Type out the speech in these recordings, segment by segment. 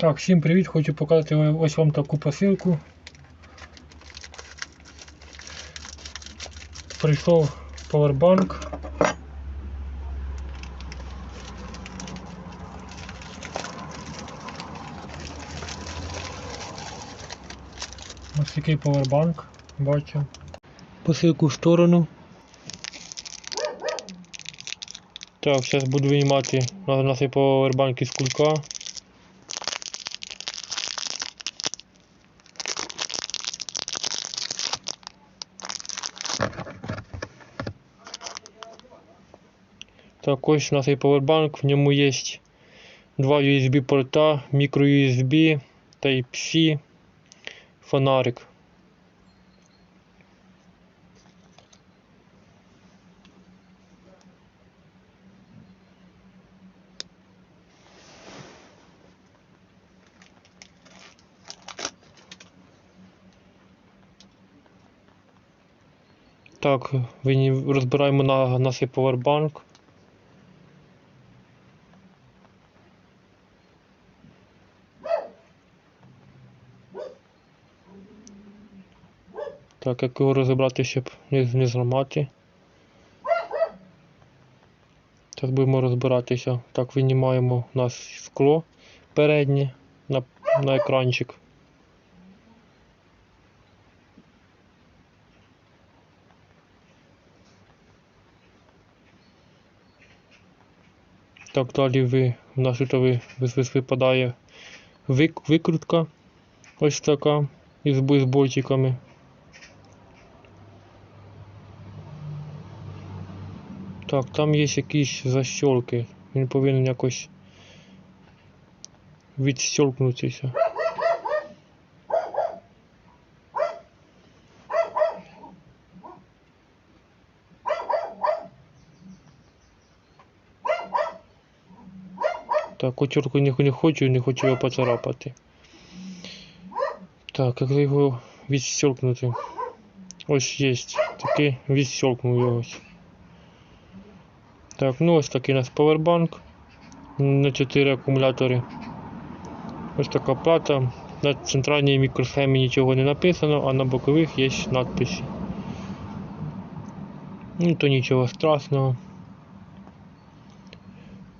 Так, всім привіт! Хочу показати ось вам таку посилку. Прийшов повербанк. Ось такий повербанк, бачу. Посилку в сторону. Так, зараз буду виймати на, на цей повербанк із кулька. Так, ось у нас є повербанк, в ньому є два USB порта, мікро USB, Type-C, фонарик. Так, розбираємо на нас повербанк. Так, як його розібрати, щоб не, зламати. Так будемо розбиратися. Так, винімаємо у нас скло переднє на, на екранчик. Так, далі ви, в нас тут ви, ви- випадає вик, викрутка. Ось така із, бо- з болтиками. Так, там є якісь защолки. Він повинен якось відщолкнутися. Так, отвертку не, хочу, не хочу його поцарапати. Так, як його відщелкнути? Ось є. Такий відщелкнув його. Так, ну ось такий у нас повербанк на 4 акумулятори. Ось така плата. На центральній мікросхемі нічого не написано, а на бокових є надписи. Ну, то нічого страшного.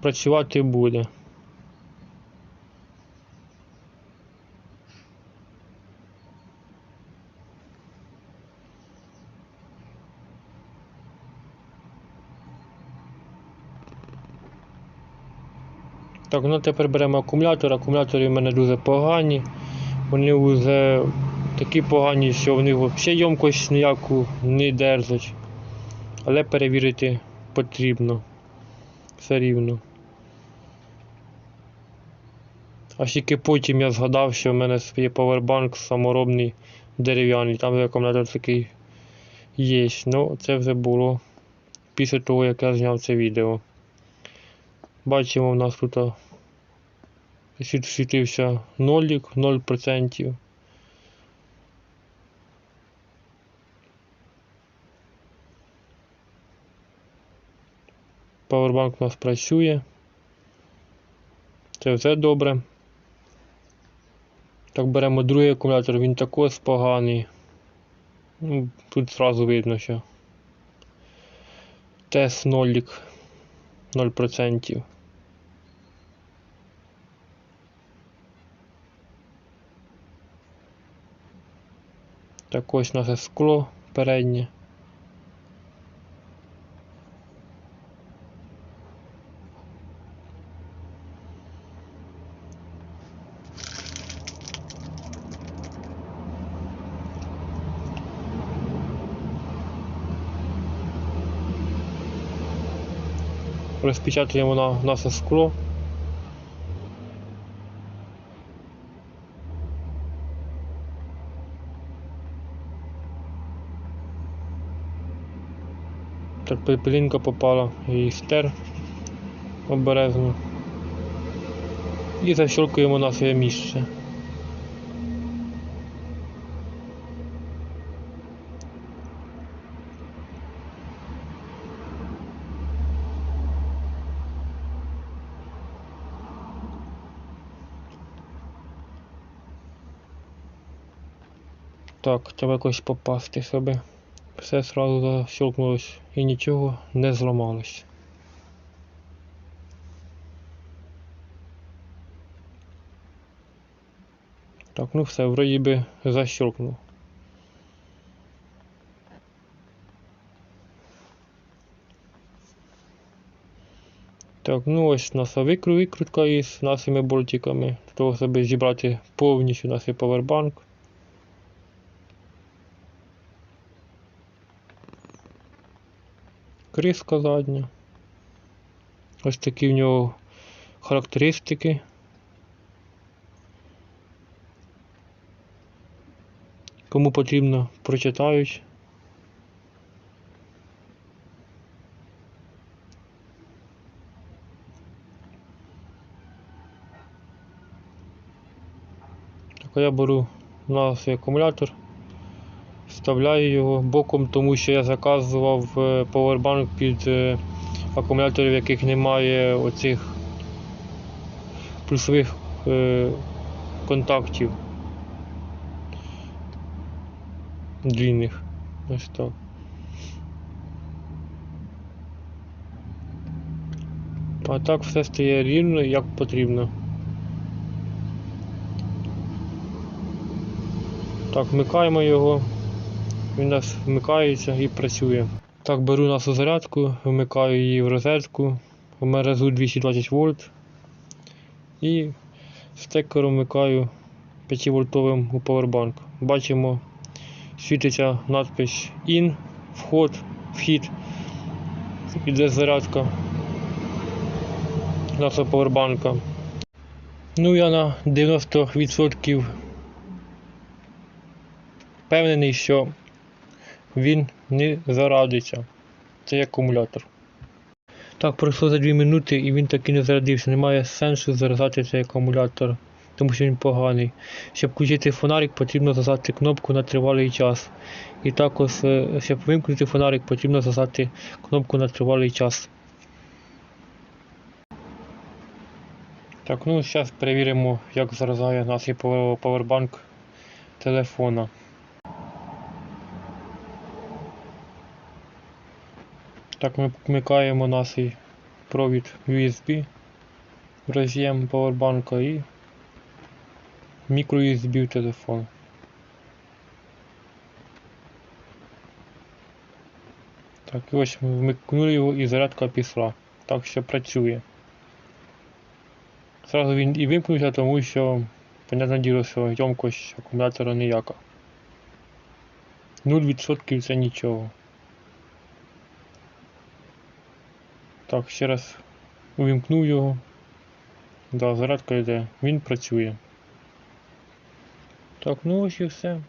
Працювати буде. Так, ну тепер беремо акумулятор. Акумулятори в мене дуже погані. Вони вже такі погані, що вони взагалі ємкость ніяку не держать. Але перевірити потрібно. Все рівно. Аж тільки потім я згадав, що в мене є повербанк саморобний дерев'яний, там акумулятор такий є. Ну, це вже було після того, як я зняв це відео. Бачимо, у нас тут а, світився нолік, 0%. Павербанк у нас працює. Це все добре. Так, беремо другий акумулятор, він також поганий. Ну, тут зразу видно, що тест нолік 0%. Так ось наше скло переднє. Розпечатуємо на наше скло. Так пи- пилінка попала і стер обережно. І защелкуємо на своє місце. Так, треба якось попасти себе. Все сразу защелкнулось і нічого не зламалось. Так, ну все, вроді би защелкнув. Так, ну ось у нас викру- викрутка із нашими болтиками. Для того, щоб зібрати повністю наш повербанк. Криска задня. Ось такі в нього характеристики. Кому потрібно, прочитають. Так, я беру на свій акумулятор, вставляю його боком, тому що я заказував е, повербанк під е, акумуляторів, в яких немає оцих плюсових е, контактів длинних. Ось так. А так все стає рівно, як потрібно. Так, вмикаємо його. Він у нас вмикається і працює. Так, беру нашу зарядку, вмикаю її в розетку. У мене резу 220 вольт. І стекером вмикаю 5 вольтовим у поwerbank. Бачимо, світиться надпись IN, вход, вхід. Іде зарядка нашого повербанка. Ну я на 90% впевнений, що він не зарадиться. Це акумулятор. Так, пройшло за 2 минути і він таки не зарядився. Немає сенсу заражати цей акумулятор, тому що він поганий. Щоб включити фонарик, потрібно зажати кнопку на тривалий час. І також, е, щоб вимкнути фонарик, потрібно зажати кнопку на тривалий час. Так, ну зараз перевіримо, як заражає наш повербанк телефона. Так, ми вмикаємо наш провід USB роз'єм повербанка і мікро USB в телефон. Так, і ось ми вмикнули його і зарядка пішла. Так що працює. Зразу він і вимкнувся, тому що, понятне діло, що ємкость акумулятора ніяка. 0% це нічого. Так, ще раз увімкнув його. Да, зарядка йде, він працює. Так, ну ось і все.